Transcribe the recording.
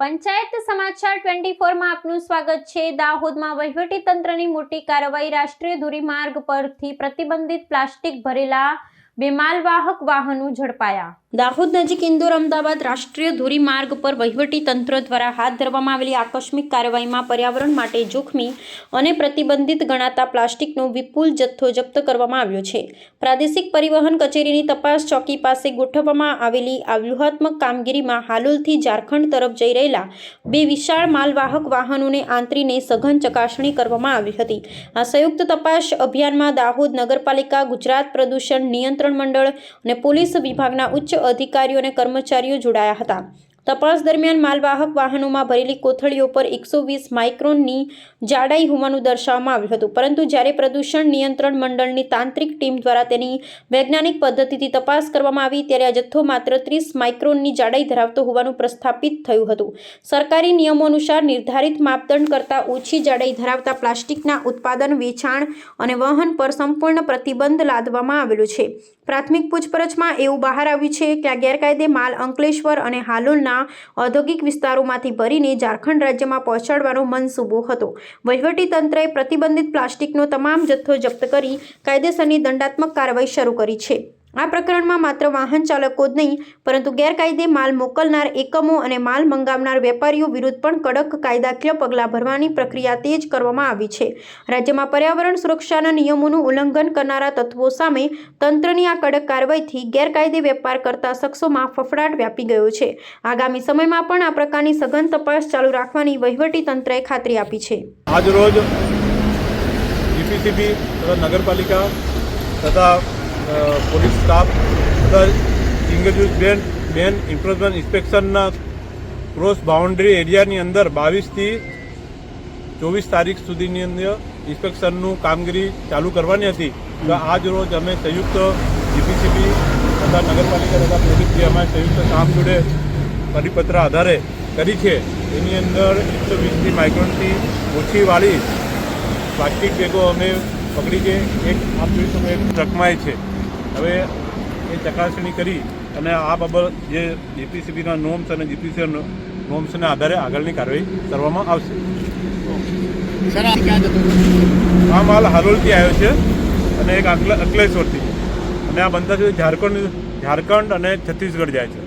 પંચાયત સમાચાર ટ્વેન્ટી ફોરમાં આપનું સ્વાગત છે. દાહોદમાં વહીવટીતંત્રની મોટી કાર્યવાહી રાષ્ટ્રીય ધોરીમાર્ગ પરથી પ્રતિબંધિત પ્લાસ્ટિક ભરેલા બે માલવાહક વાહનો ઝડપાયા. દાહોદ નજીક ઇન્દોર અમદાવાદ રાષ્ટ્રીય ધોરીમાર્ગ પર વહીવટી તંત્ર દ્વારા હાથ ધરવામાં આવેલી આકસ્મિક કાર્યવાહીમાં પર્યાવરણ માટે જોખમી અને પ્રતિબંધિત ગણાતા પ્લાસ્ટિકનો વિપુલ જથ્થો જપ્ત કરવામાં આવ્યો છે. પ્રાદેશિક પરિવહન કચેરીની તપાસ ચોકી પાસે ગોઠવવામાં આવેલી આ વ્યૂહાત્મક કામગીરીમાં હાલોલથી ઝારખંડ તરફ જઈ રહેલા બે વિશાળ માલવાહક વાહનોને આંતરીને સઘન ચકાસણી કરવામાં આવી હતી. આ સંયુક્ત તપાસ અભિયાનમાં દાહોદ નગરપાલિકા, ગુજરાત પ્રદૂષણ નિયંત્રણ મંડળ અને પોલીસ વિભાગના ઉચ્ચ અધિકારીઓ અને કર્મચારીઓ જોડાયા હતા. તપાસ દરમિયાન માલવાહક વાહનોમાં ભરેલી કોથળીઓ પર એકસો વીસ માઇક્રોનની જાડાઈ હોવાનું દર્શાવવામાં આવ્યું હતું. પરંતુ જ્યારે પ્રદૂષણ નિયંત્રણ મંડળની તાંત્રિક ટીમ દ્વારા તેની વૈજ્ઞાનિક પદ્ધતિથી તપાસ કરવામાં આવી, ત્યારે આ જથ્થો માત્ર ત્રીસ માઇક્રોનની જાડાઈ ધરાવતો હોવાનું પ્રસ્થાપિત થયું હતું. સરકારી નિયમો અનુસાર નિર્ધારિત માપદંડ કરતાં ઓછી જાડાઈ ધરાવતા પ્લાસ્ટિકના ઉત્પાદન, વેચાણ અને વહન પર સંપૂર્ણ પ્રતિબંધ લાદવામાં આવેલો છે. પ્રાથમિક પૂછપરછમાં એવું બહાર આવ્યું છે કે આ ગેરકાયદે માલ અંકલેશ્વર અને હાલોલના ઔદ્યોગિક વિસ્તારોમાંથી ભરીને ઝારખંડ રાજ્યમાં પહોંચાડવાનો મનસૂબો હતો. વહીવટી તંત્રએ પ્રતિબંધિત પ્લાસ્ટિકનો તમામ જથ્થો જપ્ત કરી કાયદેસરની દંડાત્મક કાર્યવાહી શરૂ કરી છે. આ પ્રકરણમાં માત્ર વાહન ચાલકો જ નહીં, પરંતુ ગેરકાયદે માલ મોકલનાર એકમો અને માલ મંગાવનાર વેપારીઓ વિરુદ્ધ પણ કડક કાયદાકીય પગલાં ભરવાની પ્રક્રિયા તેજ કરવામાં આવી છે. રાજ્યમાં પર્યાવરણ સુરક્ષાના નિયમોનું ઉલ્લંઘન કરનારા તત્વો સામે તંત્રની આ કડક કાર્યવાહીથી ગેરકાયદે વેપાર કરતા શખ્સોમાં ફફડાટ વ્યાપી ગયો છે. આગામી સમયમાં પણ આ પ્રકારની સઘન તપાસ ચાલુ રાખવાની વહીવટી તંત્રએ ખાતરી આપી છે. આજ રોજ જીપીસીબી નગરપાલિકા તથા પોલીસ સ્ટાફ તથા સિંગલ બેન બેન ઇન્ફોર્સમેન્ટ ઇન્સ્પેક્શનના ક્રોસ બાઉન્ડ્રી એરિયાની અંદર બાવીસથી ચોવીસ તારીખ સુધીની અંદર ઇન્સ્પેક્શનનું કામગીરી ચાલુ કરવાની હતી. તો આજ રોજ અમે સંયુક્ત જીપીસીબી તથા નગરપાલિકા તથા પોલીસથી જે અમારે સંયુક્ત કામ જોડે પરિપત્ર આધારે કરી છે, એની અંદર એકસો વીસથી માઇક્રોનથી ઓછી વાળી પ્લાસ્ટિક બેગો અમે પકડી છે. એક આપ જોઈ શકો એક ટ્રકમાં છે. હવે એ ચકાસણી કરી અને આ બાબત જે જીપીસીબીના નોમ્સ અને જીપીસી નોમ્સના આધારે આગળની કાર્યવાહી કરવામાં આવશે. આ માલ હાલોલથી આવ્યો છે અને એક અંકલે અંકલેશ્વરથી. અને આ બનતા સુધી ઝારખંડ ઝારખંડ અને છત્તીસગઢ જાય છે.